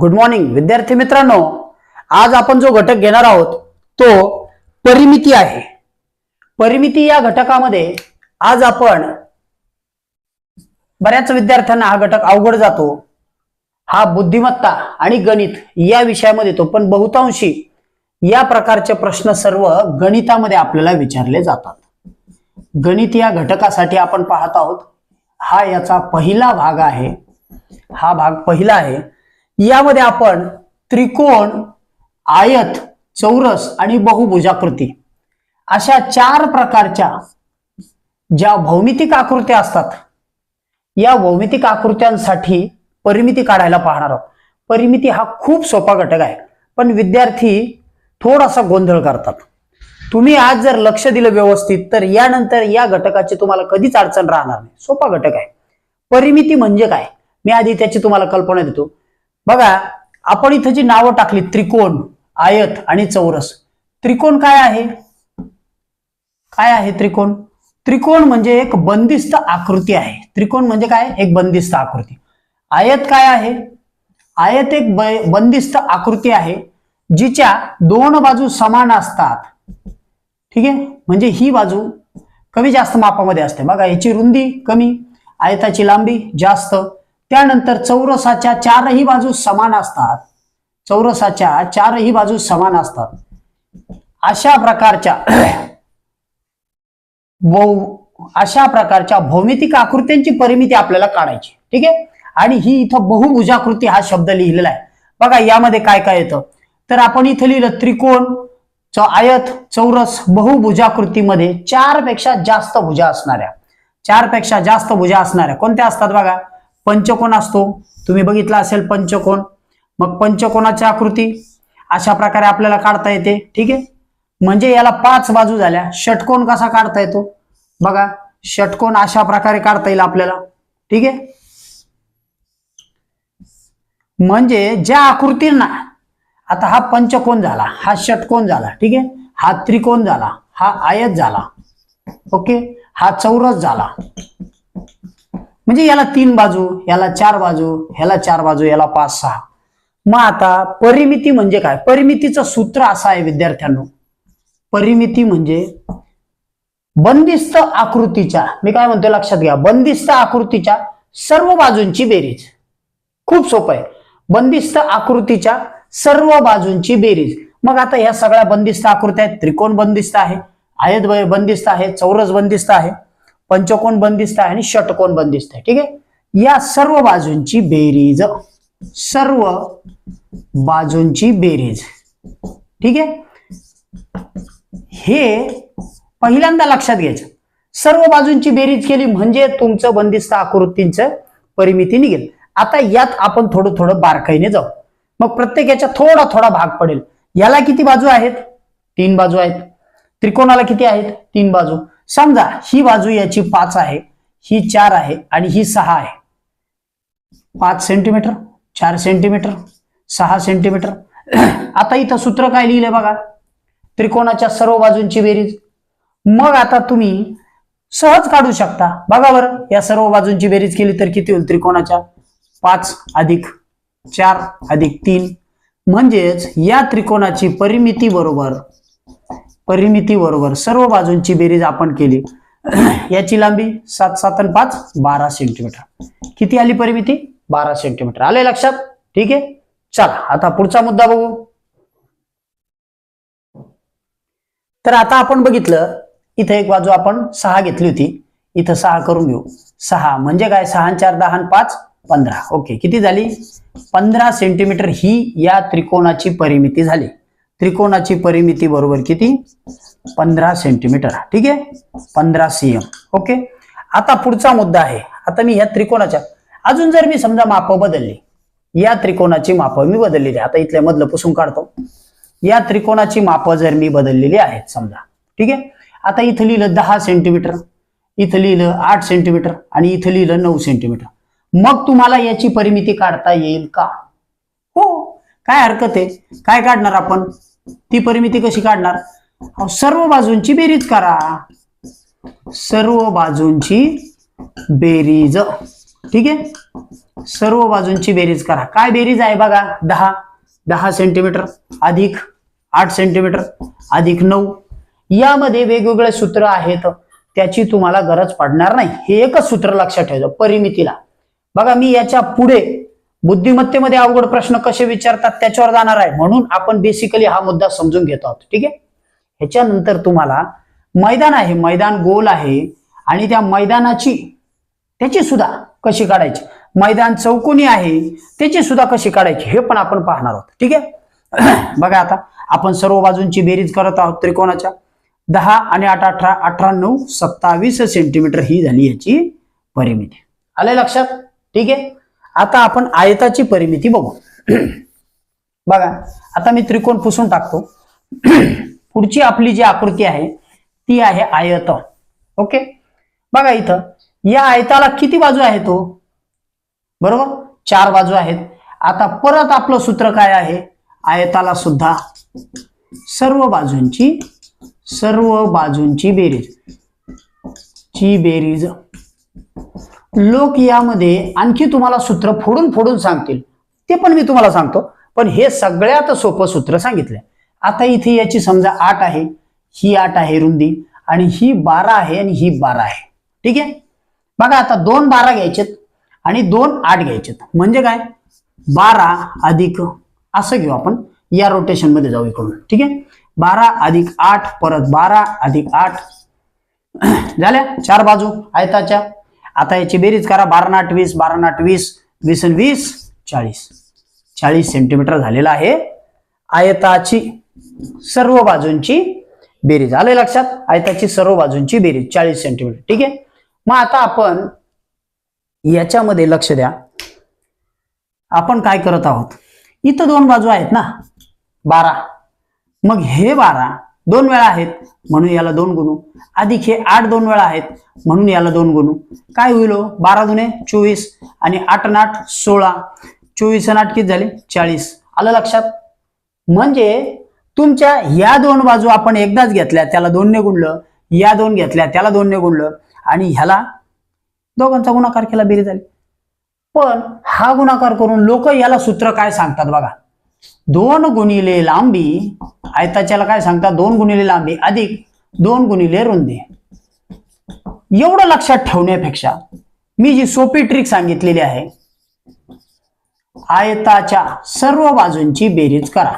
Good morning विद्यार्थी मित्रांनो. आज आपण जो घटक घेणार आहोत तो परिमिती आहे. परिमिती या घटकामध्ये आज आपण बऱ्याच विद्यार्थ्यांना हा घटक अवघड जातो. हा बुद्धिमत्ता आणि गणित या विषयामध्ये येतो पण बहुतांशी या प्रकारचे प्रश्न सर्व गणितामध्ये आपल्याला विचारले जातात. गणित या घटकासाठी आपण पाहत आहोत हा याचा पहिला भाग आहे. हा भाग पहिला आहे. यामध्ये आपण त्रिकोण आयत चौरस आणि बहुभुजाकृती अशा चार प्रकारच्या ज्या भौमितिक आकृत्या असतात या भौमितिक आकृत्यांसाठी परिमिती काढायला पाहणार आहोत. परिमिती हा खूप सोपा घटक आहे पण विद्यार्थी थोडासा गोंधळ करतात. तुम्ही आज जर लक्ष दिलं व्यवस्थित तर यानंतर या घटकाची तुम्हाला कधीच अडचण राहणार नाही. सोपा घटक आहे. परिमिती म्हणजे काय? मी आधी त्याची तुम्हाला कल्पना देतो. बघा आपण इथं जी नावं टाकली त्रिकोण आयत आणि चौरस त्रिकोण काय आहे? काय आहे त्रिकोण? त्रिकोण म्हणजे एक बंदिस्त आकृती आहे. त्रिकोण म्हणजे काय? एक बंदिस्त आकृती. आयत काय आहे? आयत एक बंदिस्त आकृती आहे जिच्या दोन बाजू समान असतात. ठीक आहे? म्हणजे ही बाजू कमी जास्त मापामध्ये असते. बघा याची रुंदी कमी आयताची लांबी जास्त त्यानंतर चौरसाच्या चारही बाजू समान असतात. चौरसाच्या चारही बाजू समान असतात. अशा प्रकारच्या बहु अशा प्रकारच्या भौमितिक आकृत्यांची परिमिती आपल्याला काढायची. ठीक आहे? आणि ही इथं बहुभुजाकृती हा शब्द लिहिलेला आहे. बघा यामध्ये काय काय येतं? तर आपण इथं लिहिलं त्रिकोण च आयत चौरस बहुभुजाकृतीमध्ये चारपेक्षा जास्त भुजा असणाऱ्या. चारपेक्षा जास्त भुजा असणाऱ्या. कोणत्या असतात बघा? पंचकोन असतो. तुम्ही बघितला असेल पंचकोन. मग पंचकोनाची आकृती अशा प्रकारे आपल्याला काढता येते. ठीक आहे? म्हणजे याला पाच बाजू झाल्या. षटकोन कसा काढता येतो? बघा षटकोन अशा प्रकारे काढता येईल आपल्याला. ठीक आहे? म्हणजे ज्या आकृतींना आता हा पंचकोन झाला हा षटकोन झाला ठीक आहे? हा त्रिकोण झाला हा आयत झाला ओके? हा चौरस झाला. म्हणजे याला तीन बाजू याला चार बाजू ह्याला चार बाजू याला पाच सहा. मग आता परिमिती म्हणजे काय? परिमितीचं सूत्र असं आहे विद्यार्थ्यांनो. परिमिती म्हणजे बंदिस्त आकृतीच्या मी काय म्हणतोय लक्षात घ्या बंदिस्त आकृतीच्या सर्व बाजूंची बेरीज. खूप सोपं आहे. बंदिस्त आकृतीच्या सर्व बाजूंची बेरीज. मग आता ह्या सगळ्या बंदिस्त आकृत्या आहेत. त्रिकोण बंदिस्त आहे आयत बंदिस्त आहे चौरस बंदिस्त आहे. पंचकोन बंदिस्त आहे आणि षटकोन बंदिस्त आहे. ठीक आहे? या सर्व बाजूंची बेरीज सर्व बाजूंची बेरीज. ठीक आहे? हे पहिल्यांदा लक्षात घ्यायचं. सर्व बाजूंची बेरीज केली म्हणजे तुमचं बंदिस्त आकृतींचं परिमिती निघेल. आता यात आपण थोडं थोडं बारकाईने जाऊ. मग प्रत्येक याचा थोडा थोडा भाग पडेल. याला किती बाजू आहेत? तीन बाजू आहेत. त्रिकोणाला किती आहेत? तीन बाजू. समजा ही बाजू याची पाच आहे ही चार आहे आणि ही सहा आहे. पाच सेंटीमीटर चार सेंटीमीटर सहा सेंटीमीटर आता इथं सूत्र काय लिहिलंय बघा? त्रिकोणाच्या सर्व बाजूंची बेरीज. मग आता तुम्ही सहज काढू शकता. बघा बरं या सर्व बाजूंची बेरीज केली तर किती होईल? त्रिकोणाच्या पाच अधिक चार अधिक तीन. म्हणजेच या त्रिकोणाची परिमिती बरोबर परिमिती बरोबर सर्व बाजूंची बेरीज आपण केली. याची लांबी सात सात आणि पाच बारा सेंटीमीटर किती आली परिमिती? बारा सेंटीमीटर आले लक्षात? ठीक आहे? चला आता पुढचा मुद्दा बघू. तर आता आपण बघितलं इथं एक बाजू आपण सहा घेतली होती. इथं सहा करून घेऊ. सहा म्हणजे काय? सहा चार दहा पाच पंधरा. ओके किती झाली? पंधरा सेंटीमीटर ही या त्रिकोणाची परिमिती झाली. त्रिकोणाची परिमिती बरोबर किती? पंधरा सेंटीमीटर ठीक आहे? पंधरा सीएम ओके आता पुढचा मुद्दा आहे. आता मी ह्या त्रिकोणाच्या अजून जर मी समजा माप बदलली या त्रिकोणाची माप मी बदललेली आता इथल्या मधलं पुसून काढतो. या त्रिकोणाची माप जर मी बदललेली आहेत समजा. ठीक आहे? आता इथं लिहिलं दहा सेंटीमीटर इथं लिहिलं आठ सेंटीमीटर आणि इथं लिहिलं नऊ सेंटीमीटर मग तुम्हाला याची परिमिती काढता येईल का? काय हरकत आहे? काय काढणार आपण? ती परिमिती कशी काढणार? सर्व बाजूंची बेरीज करा. सर्व बाजूंची बेरीज. ठीक आहे? सर्व बाजूंची बेरीज करा. काय बेरीज आहे बघा? दहा. दहा सेंटीमीटर अधिक आठ सेंटीमीटर अधिक नऊ. यामध्ये वेगवेगळे सूत्र आहेत. त्याची तुम्हाला गरज पडणार नाही. हे एकच सूत्र लक्षात ठेवायचं परिमितीला. बघा मी याच्यापुढे बुद्धिमत्तेमध्ये अवघड प्रश्न कसे विचारतात त्याच्यावर जाणार आहे. म्हणून आपण बेसिकली हा मुद्दा समजून घेतो आहोत. ठीक आहे? ह्याच्यानंतर तुम्हाला मैदान आहे. मैदान गोल आहे. आणि त्या मैदानाची त्याची सुद्धा कशी काढायची? मैदान चौकोनी आहे. त्याची सुद्धा कशी काढायची? हे पण आपण पाहणार आहोत. ठीक आहे? बघा आता. आपण सर्व बाजूंची बेरीज करत आहोत त्रिकोणाच्या. दहा आणि आठ अठरा अठरा नऊ सत्तावीस सेंटीमीटर ही झाली याची परिमिती. आले लक्षात? ठीक आहे? आता आपण आयताची परिमिती बघू. बघा आता मी त्रिकोण पुसून टाकतो. पुढची आपली जी आकृती आहे ती आहे आयत. ओके? बघा इथं या आयताला किती बाजू आहे तो हो? बरोबर? चार बाजू आहेत. आता परत आपलं सूत्र काय आहे? आयताला सुद्धा सर्व बाजूंची सर्व बाजूंची बेरीज. ची बेरीज. लोक यामध्ये आणखी तुम्हाला सूत्र फोडून फोडून सांगतील. ते पण मी तुम्हाला सांगतो. पण हे सगळ्यात सोपं सूत्र सांगितलंय. आता इथे याची समजा आठ आहे. ही आठ आहे रुंदी. आणि ही बारा आहे आणि ही बारा आहे. ठीक आहे? बघा आता दोन बारा घ्यायचेत आणि दोन आठ घ्यायचेत. म्हणजे काय? बारा अधिक असं घेऊ आपण. या रोटेशनमध्ये जाऊ इकडून. ठीक आहे? बारा अधिक आठ परत बारा अधिक आठ. झाल्या? चार बाजू. आयताच्या. आता याची बेरीज करा बारा नाट वीस बारा नाट वीस वीस आणि वीस चाळीस. चाळीस सेंटीमीटर झालेला आहे. आयताची सर्व बाजूंची बेरीज. आले लक्षात? आयताची सर्व बाजूंची बेरीज चाळीस सेंटीमीटर ठीक आहे? मग आता आपण याच्यामध्ये लक्ष द्या. आपण काय करत आहोत? इथं दोन बाजू आहेत ना? बारा. मग हे बारा दोन वेळा आहेत म्हणून याला दोन गुणू. अधिक हे आठ दोन वेळा आहेत म्हणून याला दोन गुणू. काय होईल हो? बारा दुने चोवीस आणि आठ आणि आठ सोळा. चोवीस आणि आठ किती झाले? चाळीस. आलं लक्षात? म्हणजे तुमच्या या दोन बाजू आपण एकदाच घेतल्या त्याला दोनने गुणलं या दोन घेतल्या त्याला दोनने गुणलं आणि ह्याला दोघांचा गुणाकार केला बेरी झाली. पण हा गुणाकार करून लोक याला सूत्र काय सांगतात बघा. दोन गुणिले लांबी आयताच्याला काय सांगतात? दोन गुणिले लांबी अधिक दोन गुणिले रुंदी. एवढं लक्षात ठेवण्यापेक्षा मी जी सोपी ट्रिक सांगितलेली आहे आयताच्या सर्व बाजूंची बेरीज करा.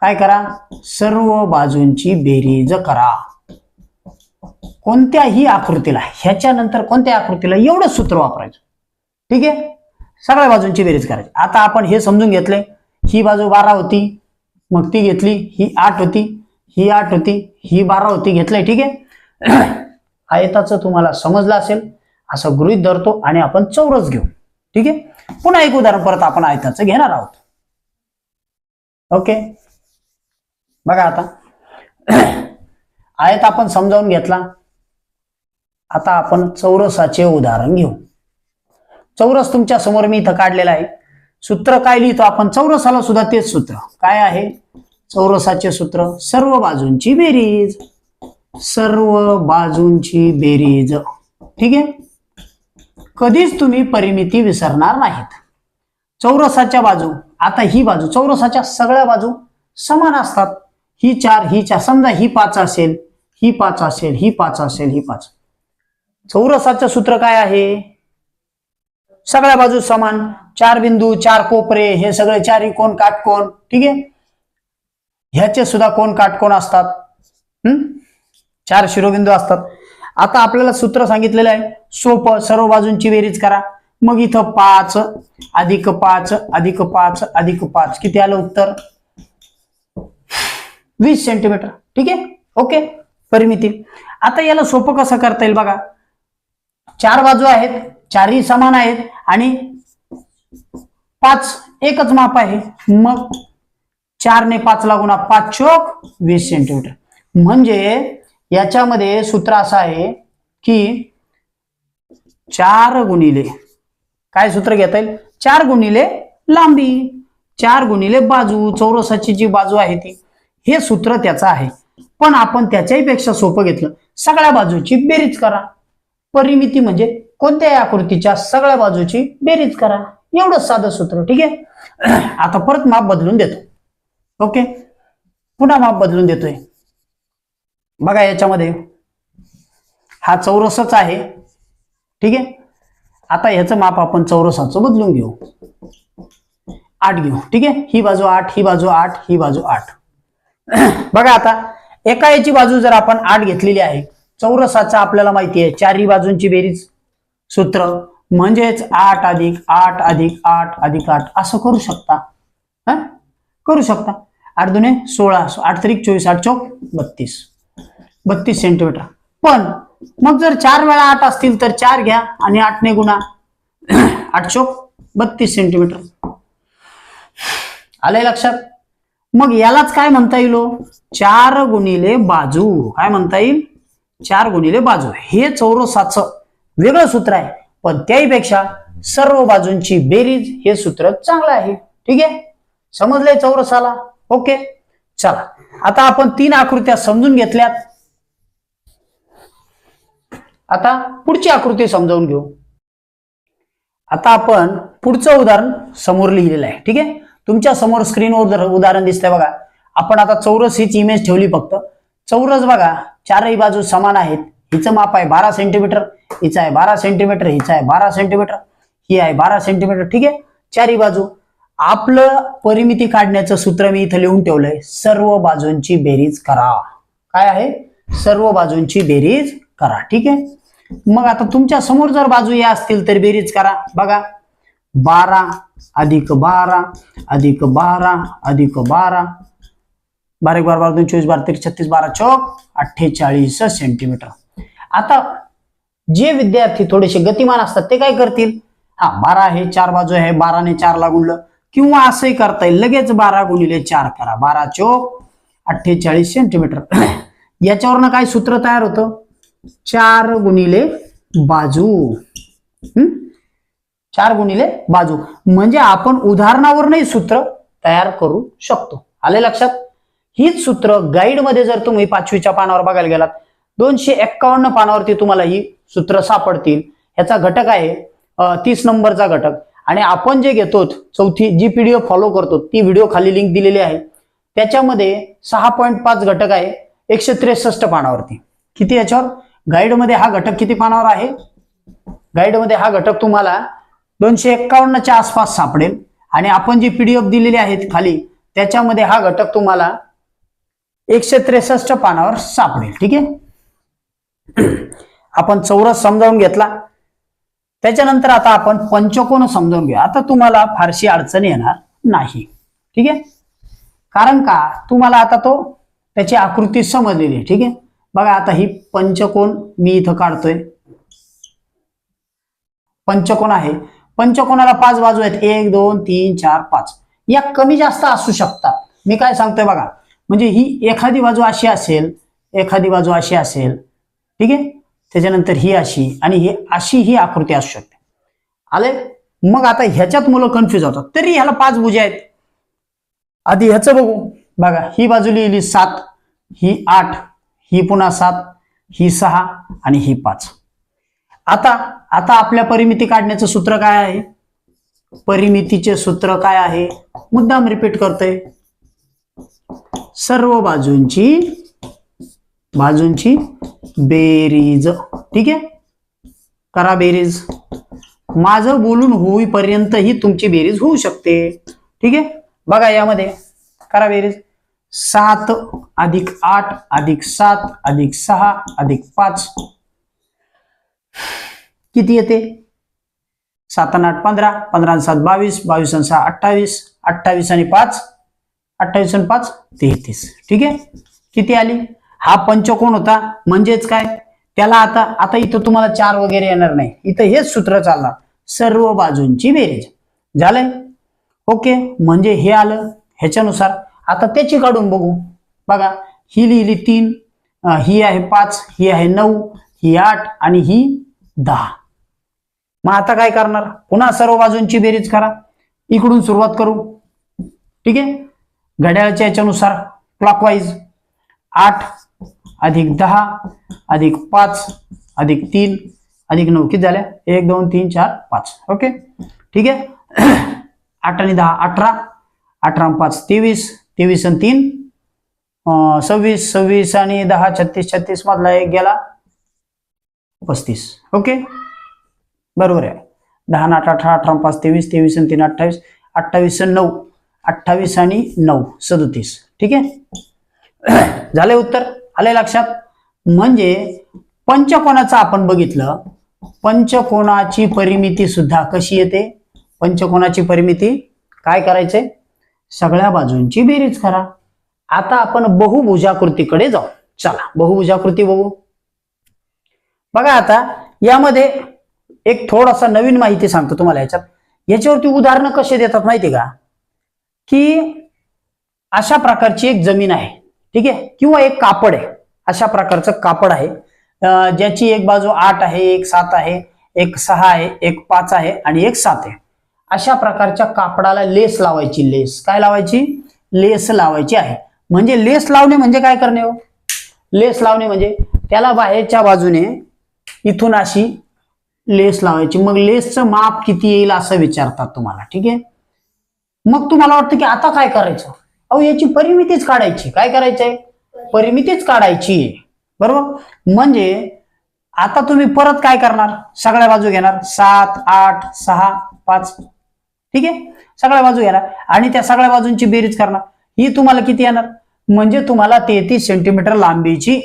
काय करा? सर्व बाजूंची बेरीज करा. कोणत्याही आकृतीला ह्याच्यानंतर कोणत्या आकृतीला एवढं सूत्र वापरायचं. ठीक आहे? सगळ्या बाजूंची बेरीज करायची. आता आपण हे समजून घेतले ही बाजू बारा होती मग ती घेतली ही आठ होती ही आठ होती ही बारा होती घेतलंय ठीक आहे? आयताचं तुम्हाला समजलं असेल. असं गृहित धरतो आणि आपण चौरस घेऊ. ठीक आहे? पुन्हा एक उदाहरण परत आपण आयताचं घेणार आहोत. ओके? बघा आता. आयत आपण समजावून घेतला. आता आपण चौरसाचे उदाहरण घेऊ. चौरस तुमच्यासमोर मी इथं काढलेला आहे. सूत्र काय लिहितो आपण? चौरसाला सुद्धा तेच सूत्र. काय आहे? चौरसाचे सूत्र सर्व बाजूंची बेरीज. सर्व बाजूंची बेरीज. ठीक आहे? कधीच तुम्ही परिमिती विसरणार नाहीत. चौरसाच्या बाजू आता ही बाजू चौरसाच्या सगळ्या बाजू समान असतात. ही चार ही चार समजा ही पाच असेल ही पाच असेल ही पाच असेल ही पाच. चौरसाचं सूत्र काय आहे? सगळ्या बाजू समान. चार बिंदू चार कोपरे हे सगळे चारही कोण काटकोण ठीक आहे? ह्याचे सुद्धा कोण काटकोण असतात? हम्म चार शिरोबिंदू असतात. आता आपल्याला सूत्र सांगितलेलं आहे. सोपं सर्व बाजूंची बेरीज करा. मग इथं पाच अधिक पाच अधिक पाच अधिक पाच. किती आलं उत्तर? वीस सेंटीमीटर ठीक आहे? ओके? परिमिती. आता याला सोपं कसं करता येईल बघा. चार बाजू आहेत चारही समान आहेत आणि पाच एकच माप आहे. मग चारने पाच गुणा पाच चोक वीस सेंटीमीटर म्हणजे याच्यामध्ये सूत्र असं आहे की चार गुणिले काय सूत्र घेता येईल? चार गुणिले लांबी चार गुणिले बाजू चौरसाची जी बाजू आहे ती हे सूत्र त्याचं आहे. पण आपण त्याच्याही पेक्षा सोपं घेतलं. सगळ्या बाजूची बेरीज करा. परिमिती म्हणजे कोणत्याही आकृतीच्या सगळ्या बाजूची बेरीज करा. एवढंच साधं सूत्र ठीक आहे? आता परत माप बदलून देतो. ओके? पुन्हा माप बदलून देतोय. बघा याच्यामध्ये. हा चौरसच आहे. ठीक आहे? आता ह्याचं माप आपण चौरसाचं बदलून घेऊ. आठ घेऊ. ठीक आहे? ही बाजू आठ ही बाजू आठ ही बाजू आठ. बघा आता एका याची बाजू जर आपण आठ घेतलेली आहे चौरसाचा आपल्याला माहिती आहे चारही बाजूंची बेरीज सूत्र. म्हणजेच आठ अधिक आठ अधिक आठ अधिक आठ असं करू शकता. हा? करू शकता. आठ दुने सोळा आठ तरी चोवीस आठ चौक बत्तीस. बत्तीस सेंटीमीटर पण मग जर चार वेळा आठ असतील तर चार घ्या आणि आठने गुणा. आठ चौक बत्तीस सेंटीमीटर आलंय लक्षात? मग यालाच काय म्हणता येईल हो? चार गुणिले बाजू. काय म्हणता येईल? चार गुणिले बाजू. हे चौरसाचं वेगळं सूत्र आहे. पण त्याहीपेक्षा सर्व बाजूंची बेरीज हे सूत्र चांगलं आहे. ठीक आहे? समजलंय चौरसाला? ओके. चला. आता आपण तीन आकृत्या समजून घेतल्यात. आता पुढची आकृती समजावून घेऊ. आता आपण पुढचं उदाहरण समोर लिहिलेलं आहे. ठीक आहे? तुमच्यासमोर स्क्रीनवर जर उदाहरण दिसतंय बघा. आपण आता चौरस हीच इमेज ठेवली फक्त. चौरस बघा चारही बाजू समान आहेत. हिचं माप आहे बारा सेंटीमीटर हिचं आहे बारा सेंटीमीटर हिचं आहे बारा सेंटीमीटर ही आहे बारा सेंटीमीटर ठीक आहे? चारी बाजू. आपलं परिमिती काढण्याचं सूत्र मी इथं लिहून ठेवलंय. सर्व बाजूंची बेरीज करा. काय आहे? सर्व बाजूंची बेरीज करा ठीक आहे? मग आता तुमच्यासमोर जर बाजू या असतील तर बेरीज करा. बघा. बारा अधिक बारा अधिक बारा अधिक बारा. बारा एक बार बारा दोन चोवीस बारा तेरी छत्तीस बारा चौक अठ्ठेचाळीस सेंटीमीटर आता जे विद्यार्थी थोडेसे गतिमान असतात ते काय करतील? हा बारा आहे चार बाजू आहे बाराने चारला गुणलं किंवा असंही करता येईल लगेच बारा गुणिले चार करा. बारा चोक अठ्ठेचाळीस सेंटीमीटर याच्यावरनं काय सूत्र तयार होतं? चार गुणिले बाजू. हम्म? चार गुणिले बाजू. म्हणजे आपण उदाहरणावरनही सूत्र तयार करू शकतो. आले लक्षात? हीच सूत्र गाईडमध्ये जर तुम्ही पाचवीच्या पानावर बघायला गेलात दोनशे एक्कावन्न पानावरती तुम्हाला ही सूत्र सापडतील. ह्याचा घटक आहे तीस नंबरचा घटक. आणि आपण जे घेतो चौथी जी पीडीएफ फॉलो करतो ती व्हिडिओ खाली लिंक दिलेली आहे. त्याच्यामध्ये सहा पॉईंट पाच घटक आहे एकशे त्रेसष्ट पानावरती. किती याच्यावर? गाईडमध्ये हा घटक किती पानावर आहे? गाईडमध्ये हा घटक तुम्हाला दोनशे एक्कावन्नच्या आसपास सापडेल. आणि आपण जी पीडीएफ दिलेली आहेत खाली त्याच्यामध्ये हा घटक तुम्हाला एकशे त्रेसष्ट पानावर सापडेल. ठीक आहे? आपण चौरस समजावून घेतला. त्याच्यानंतर आता आपण पंचकोन समजावून घेऊ. आता तुम्हाला फारशी अडचण येणार नाही. ठीक आहे? कारण का? तुम्हाला आता तो त्याची आकृती समजलेली आहे. ठीक आहे? बघा आता ही पंचकोन मी इथं काढतोय. पंचकोन आहे. पंचकोनाला पाच बाजू आहेत. एक दोन तीन चार पाच. या कमी जास्त असू शकतात. मी काय सांगतोय बघा. म्हणजे ही एखादी बाजू अशी असेल एखादी बाजू अशी असेल ठीक आहे? त्याच्यानंतर ही अशी आणि ही अशी ही आकृती असू शकते. आले मग आता ह्याच्यात मुलं कन्फ्युज होतात. तरी ह्याला पाच भुजा आहेत. आधी ह्याचं बघू. बघा ही बाजू लिहिली सात ही आठ ही पुन्हा सात ही सहा आणि ही पाच. आता आता आपल्या परिमिती काढण्याचं सूत्र काय आहे? परिमितीचे सूत्र काय आहे? मुद्दाम रिपीट करतोय. सर्व बाजूंची बाजूंची बेरीज. ठीक आहे? करा बेरीज. माझं बोलून होईपर्यंत ही तुमची बेरीज होऊ शकते. ठीक आहे? बघा यामध्ये. करा बेरीज. सात अधिक आठ अधिक सात अधिक सहा अधिक पाच. किती येते? सात आणि आठ पंधरा. पंधरा आणि सात बावीस. बावीस आणि सहा अठ्ठावीस. अठ्ठावीस आणि पाच. अठ्ठावीस आणि पाच तेहतीस. ठीक आहे? किती आली? हा पंचकोण होता? म्हणजेच काय? त्याला आता आता इथं तुम्हाला चार वगैरे येणार नाही. इथं हेच सूत्र चालणार. सर्व बाजूंची बेरीज. झालंय? ओके. म्हणजे हे आलं ह्याच्यानुसार. आता त्याची काढून बघू. बघा ही लिहिली तीन ही आहे पाच ही आहे नऊ ही आठ आणि ही दहा. मग आता काय करणार? पुन्हा सर्व बाजूंची बेरीज करा. इकडून सुरुवात करू. ठीक आहे? घड्याळाच्या याच्यानुसार. क्लॉकवाईज आठ अधिक दहा अधिक पाच अधिक तीन अधिक नऊ. किती झाल्या एक दोन तीन चार पाच. ओके? ठीक आहे? आठ आणि दहा अठरा. अठरा पाच तेवीस. तेवीस आणि तीन. सव्वीस. सव्वीस आणि दहा छत्तीस. छत्तीस मधला एक गेला. पस्तीस. ओके? बरोबर आहे. दहा आठ अठरा अठरा पाच तेवीस. तेवीस आणि तीन अठ्ठावीस. अठ्ठावीस आणि नऊ. अठ्ठावीस आणि नऊ. सदतीस. ठीक आहे? झाले उत्तर? आले लक्षात? म्हणजे पंचकोणाचं आपण बघितलं. पंचकोणाची परिमिती सुद्धा कशी येते? पंचकोणाची परिमिती काय करायचे? सगळ्या बाजूंची बेरीज करा. आता आपण बहुभुजाकृतीकडे जाऊ. चला बहुभुजाकृती बघू. बघा आता यामध्ये एक थोडासा नवीन माहिती सांगतो तुम्हाला याच्यात. याच्यावरती उदाहरणं कसे देतात माहिती का? की अशा प्रकारची एक जमीन आहे. ठीक आहे? किंवा एक कापड आहे. अशा प्रकारचं कापड आहे. ज्याची एक बाजू आठ आहे एक सात आहे एक सहा आहे एक पाच आहे आणि एक सात आहे. अशा प्रकारच्या कापडाला लेस लावायची लेस. काय लावायची? लेस लावायची आहे. म्हणजे लेस लावणे म्हणजे काय करणे हो? लेस लावणे म्हणजे त्याला बाहेरच्या बाजूने इथून अशी लेस लावायची. मग लेसचं माप किती येईल असं विचारतात तुम्हाला. ठीक आहे? मग तुम्हाला वाटतं की आता काय करायचं? अहो याची परिमितीच काढायची. काय करायचंय? परिमितीच काढायची. बरोबर? म्हणजे आता तुम्ही परत काय करणार? सगळ्या बाजू घेणार. सात आठ सहा पाच. ठीक आहे? सगळ्या बाजू घेणार. आणि त्या सगळ्या बाजूंची बेरीज करणार. ही तुम्हाला किती येणार? म्हणजे तुम्हाला तेहतीस सेंटीमीटर लांबीची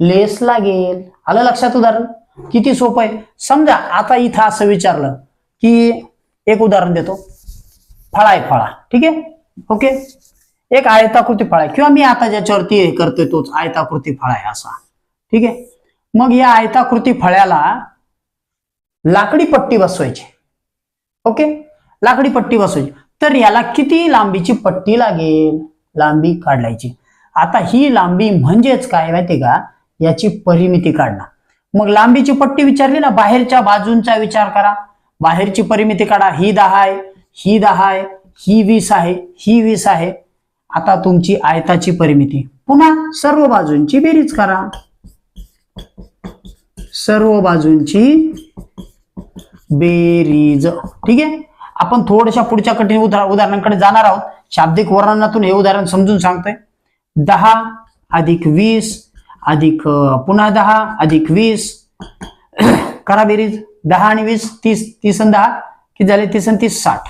लेस लागेल. आलं लक्षात उदाहरण? किती सोपं आहे? समजा आता इथं असं विचारलं की एक उदाहरण देतो. फळा आहे फळा. ठीक आहे? ओके? एक आयताकृती फळा. आहे किंवा मी आता ज्याच्यावरती हे करतोय तोच आयताकृती फळा आहे असा. ठीक आहे? मग या आयताकृती फळ्याला लाकडी पट्टी बसवायची. ओके? लाकडी पट्टी बसवायची. तर याला किती लांबीची पट्टी लागेल? लांबी काढायची. आता ही लांबी म्हणजेच काय माहिती का? याची परिमिती काढणं. मग लांबीची पट्टी विचारली ना बाहेरच्या बाजूंचा विचार करा. बाहेरची परिमिती काढा. ही दहा आहे ही दहा आहे ही वीस आहे ही वीस आहे. आता तुमची आयताची परिमिती. पुन्हा सर्व बाजूंची बेरीज करा. सर्व बाजूंची बेरीज. ठीक आहे? आपण थोड्याशा पुढच्या कठीण उदा उदाहरणांकडे जाणार आहोत. शाब्दिक वर्णनातून हे उदाहरण समजून सांगतोय. दहा अधिक वीस अधिक पुन्हा दहा अधिक वीस. करा बेरीज. दहा आणि वीस तीस तीस आणि दहा. किती झाले? तीस आणि तीस साठ.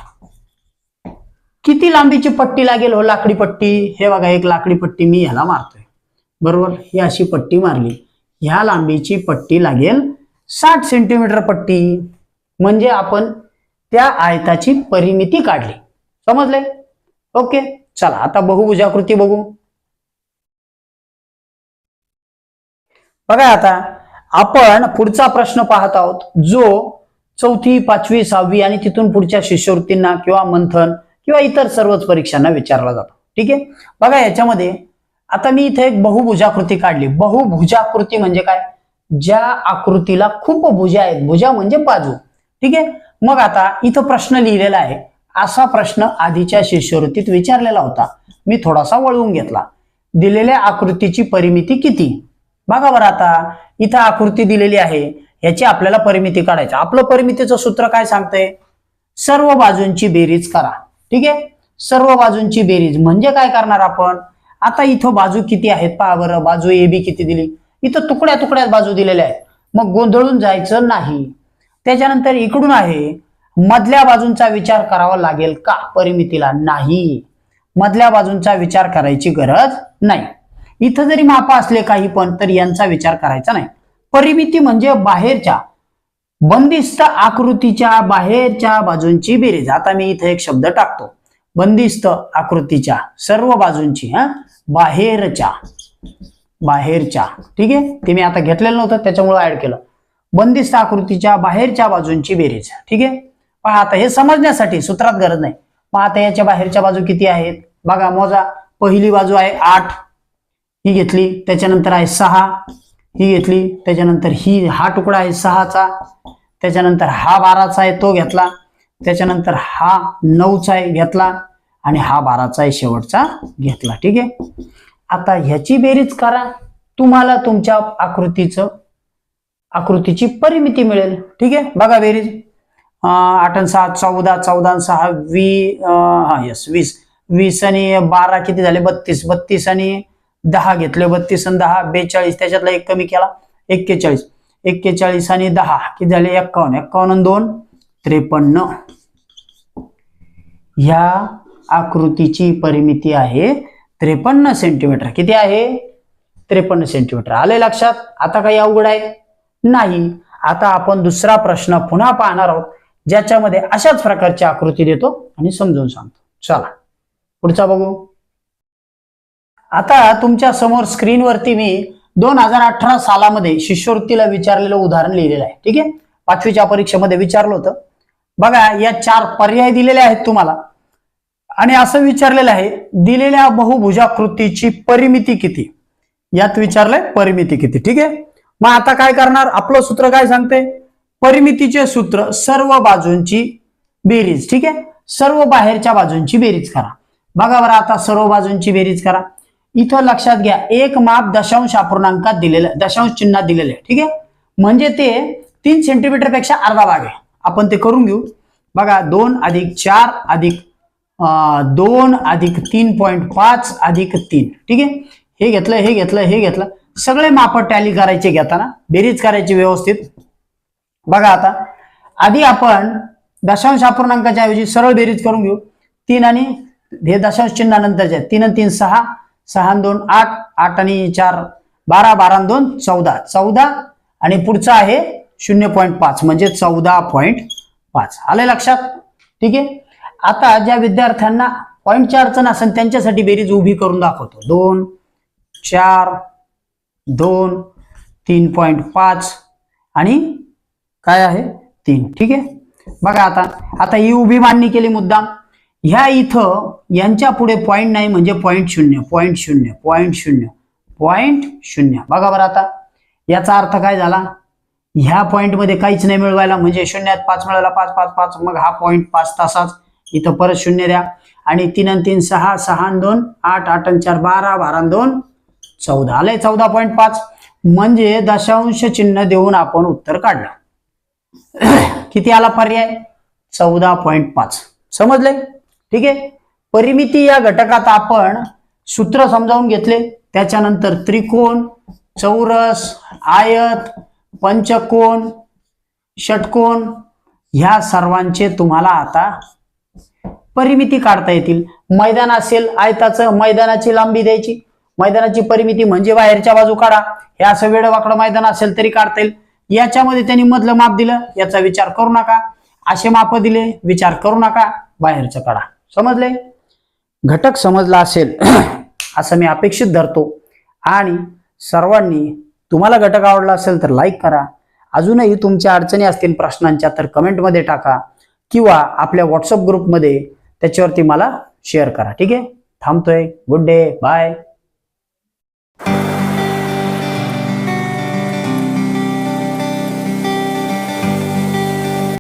किती लांबीची पट्टी लागेल हो लाकडी पट्टी? हे बघा एक लाकडी पट्टी मी ह्याला मारतोय. बरोबर? ही अशी पट्टी मारली. ह्या लांबीची पट्टी लागेल साठ सेंटीमीटर पट्टी. म्हणजे आपण त्या आयताची परिमिती काढली. समजले ओके चला आता बहुभुजाकृती बघू. बघा आता आपण पुढचा प्रश्न पाहत आहोत जो चौथी पाचवी सहावी आणि तिथून पुढच्या शिष्यवृत्तींना किंवा मंथन किंवा इतर सर्वच परीक्षांना विचारला जातो. ठीक आहे? बघा याच्यामध्ये आता मी इथे एक बहुभुजाकृती काढली. बहुभुजाकृती म्हणजे काय? ज्या आकृतीला खूप भुजा आहेत. भुजा म्हणजे बाजू. ठीक आहे? मग आता इथं प्रश्न लिहिलेला आहे. असा प्रश्न आधीच्या शिष्यवृत्तीत विचारलेला होता. मी थोडासा वळवून घेतला. दिलेल्या आकृतीची परिमिती किती? बघा बरं आता. इथं आकृती दिलेली आहे. याची आपल्याला परिमिती काढायची. आपलं परिमितीचं सूत्र काय सांगतंय? सर्व बाजूंची बेरीज करा. ठीक आहे? सर्व बाजूंची बेरीज. म्हणजे काय करणार आपण? आता इथं बाजू किती आहेत पहा बरं. बाजू ए बी किती दिली? इथं तुकड्या तुकड्यात बाजू दिलेल्या आहेत. मग गोंधळून जायचं नाही. त्याच्यानंतर इकडून आहे मधल्या बाजूंचा विचार करावा लागेल का? परिमितीला नाही. मधल्या बाजूंचा विचार करायची गरज नाही. इथं जरी मापा असले काही पण तर यांचा विचार करायचा नाही. परिमिती म्हणजे बाहेरच्या. बंदिस्त आकृतीच्या बाहेरच्या बाजूंची बेरीज. आता मी इथे एक शब्द टाकतो. बंदिस्त आकृतीच्या सर्व बाजूंची हा? बाहेरच्या बाहेरच्या. ठीक आहे? ते मी आता घेतलेलं नव्हतं त्याच्यामुळे ऍड केलं. बंदिस्त आकृतीच्या बाहेरच्या बाजूंची बेरीज. ठीक आहे? पहा आता हे समजण्यासाठी सूत्रात गरज नाही. मग आता याच्या बाहेरच्या बाजू किती आहेत? बघा मोजा. पहिली बाजू आहे आठ. ही घेतली. त्याच्यानंतर आहे सहा. ही घेतली. त्याच्यानंतर ही हा तुकडा आहे सहाचा. त्याच्यानंतर हा बाराचा आहे तो घेतला. त्याच्यानंतर हा नऊचा आहे घेतला. आणि हा बाराचा आहे शेवटचा घेतला. ठीक आहे? आता ह्याची बेरीज करा. तुम्हाला तुमच्या आकृतीचं आकृतीची परिमिती मिळेल. ठीक आहे? बघा बेरीज. आठ आणि सहा चौदा चौदा सहा वी अं, हा यस वीस. वीस आणि बारा किती झाले? बत्तीस. बत्तीस आणि दहा घेतले बत्तीस आणि दहा बेचाळीस त्याच्यातला एक कमी केला एक्केचाळीस. एक्केचाळीस आणि दहा किती झाले? एक्कावन्न एक्कावन्न दोन त्रेपन्न. ह्या आकृतीची परिमिती आहे त्रेपन्न सेंटीमीटर किती आहे? त्रेपन्न सेंटीमीटर आले लक्षात? आता काही अवघड आहे? नाही. आता आपण दुसरा प्रश्न पुन्हा पाहणार आहोत ज्याच्यामध्ये अशाच प्रकारची आकृती देतो आणि समजून सांगतो. चला. पुढचा बघू. आता तुमच्यासमोर स्क्रीनवरती मी दोन हजार अठरा सालामध्ये शिष्यवृत्तीला विचारलेलं उदाहरण लिहिलेलं आहे. ठीक आहे? पाचवीच्या परीक्षेमध्ये विचारलं होतं. बघा या चार पर्याय दिलेले आहेत तुम्हाला. आणि असं विचारलेलं आहे दिलेल्या बहुभुजाकृतीची परिमिती किती? यात विचारलंय परिमिती किती? ठीक आहे? मग आता काय करणार? आपलं सूत्र काय सांगते? परिमितीचे सूत्र सर्व बाजूंची बेरीज. ठीक आहे? सर्व बाहेरच्या बाजूंची बेरीज करा. बघा बरं आता सर्व बाजूंची बेरीज करा. इथं लक्षात घ्या एक माप दशांश अपूर्णांकात दिलेलं दशांश चिन्हात दिलेलं आहे ठीक आहे? म्हणजे ते तीन सेंटीमीटरपेक्षा अर्धा भाग आहे. आपण ते करून घेऊ. बघा दोन अधिक चार अधिक अं, दोन अधिक तीन पॉईंट पाच अधिक तीन ठीक आहे? हे घेतलं हे घेतलं हे घेतलं. सगळे माप टॅली करायचे घेताना बेरीज करायची व्यवस्थित. बघा आता आधी आपण दशांश अपूर्णांकाच्या ऐवजी सरळ बेरीज करून घेऊ. तीन आणि हे दशांश चिन्हानंतरचे तीन आणि तीन सहा. सहा दोन आठ आठ आणि चार बारा बारा दोन चौदा. चौदा आणि पुढचा आहे शून्य पॉईंट पाच म्हणजे चौदा पॉईंट पाच. आले लक्षात? ठीक आहे? आता ज्या विद्यार्थ्यांना पॉईंटची अडचण असेल त्यांच्यासाठी बेरीज उभी करून दाखवतो. दोन चार दोन तीन पॉईंट पाच आणि काय आहे? तीन. ठीक आहे? बघा आता. आता ही उभी मांडणी केली मुद्दाम. ह्या इथं यांच्या पुढे पॉईंट नाही म्हणजे पॉईंट शून्य पॉईंट शून्य पॉईंट शून्य पॉईंट शून्य. बघा बरं आता. याचा अर्थ काय झाला? ह्या पॉईंटमध्ये काहीच नाही मिळवायला. म्हणजे शून्यात पाच मिळाला पाच पाच पाच मग हा पॉईंट पाच तासाच इथं परत शून्य द्या. आणि तीन आणि तीन सहा सहा दोन आठ आठ आणि चार बारा बारा दोन चौदा. आलंय चौदा पॉईंट पाच. म्हणजे दशांश चिन्ह देऊन आपण उत्तर काढलं. किती आला पर्याय? चौदा पॉईंट पाच. समजले ठीक आहे? परिमिती या घटकात आपण सूत्र समजावून घेतले. त्याच्यानंतर त्रिकोण चौरस आयत पंचकोन षटकोन ह्या सर्वांचे तुम्हाला आता परिमिती काढता येतील. मैदान असेल आयताचं मैदानाची लांबी द्यायची. मैदानाची परिमिती म्हणजे बाहेरच्या बाजू काढा. हे असं वेडवाकडं मैदान असेल तरी काढता येईल. याच्यामध्ये त्यांनी मधलं माप दिलं. याचा विचार करू नका. असे माप दिले विचार करू नका. बाहेरचं काढा. समजले? घटक समजला असेल असं मी अपेक्षित धरतो. आणि सर्वांनी तुम्हाला घटक आवडला असेल तर लाईक करा. अजूनही तुमच्या अडचणी असतील प्रश्नांच्या तर कमेंटमध्ये टाका. किंवा आपल्या व्हॉट्सअप ग्रुपमध्ये त्याच्यावरती मला शेअर करा. ठीक आहे? थांबतोय. Good day bye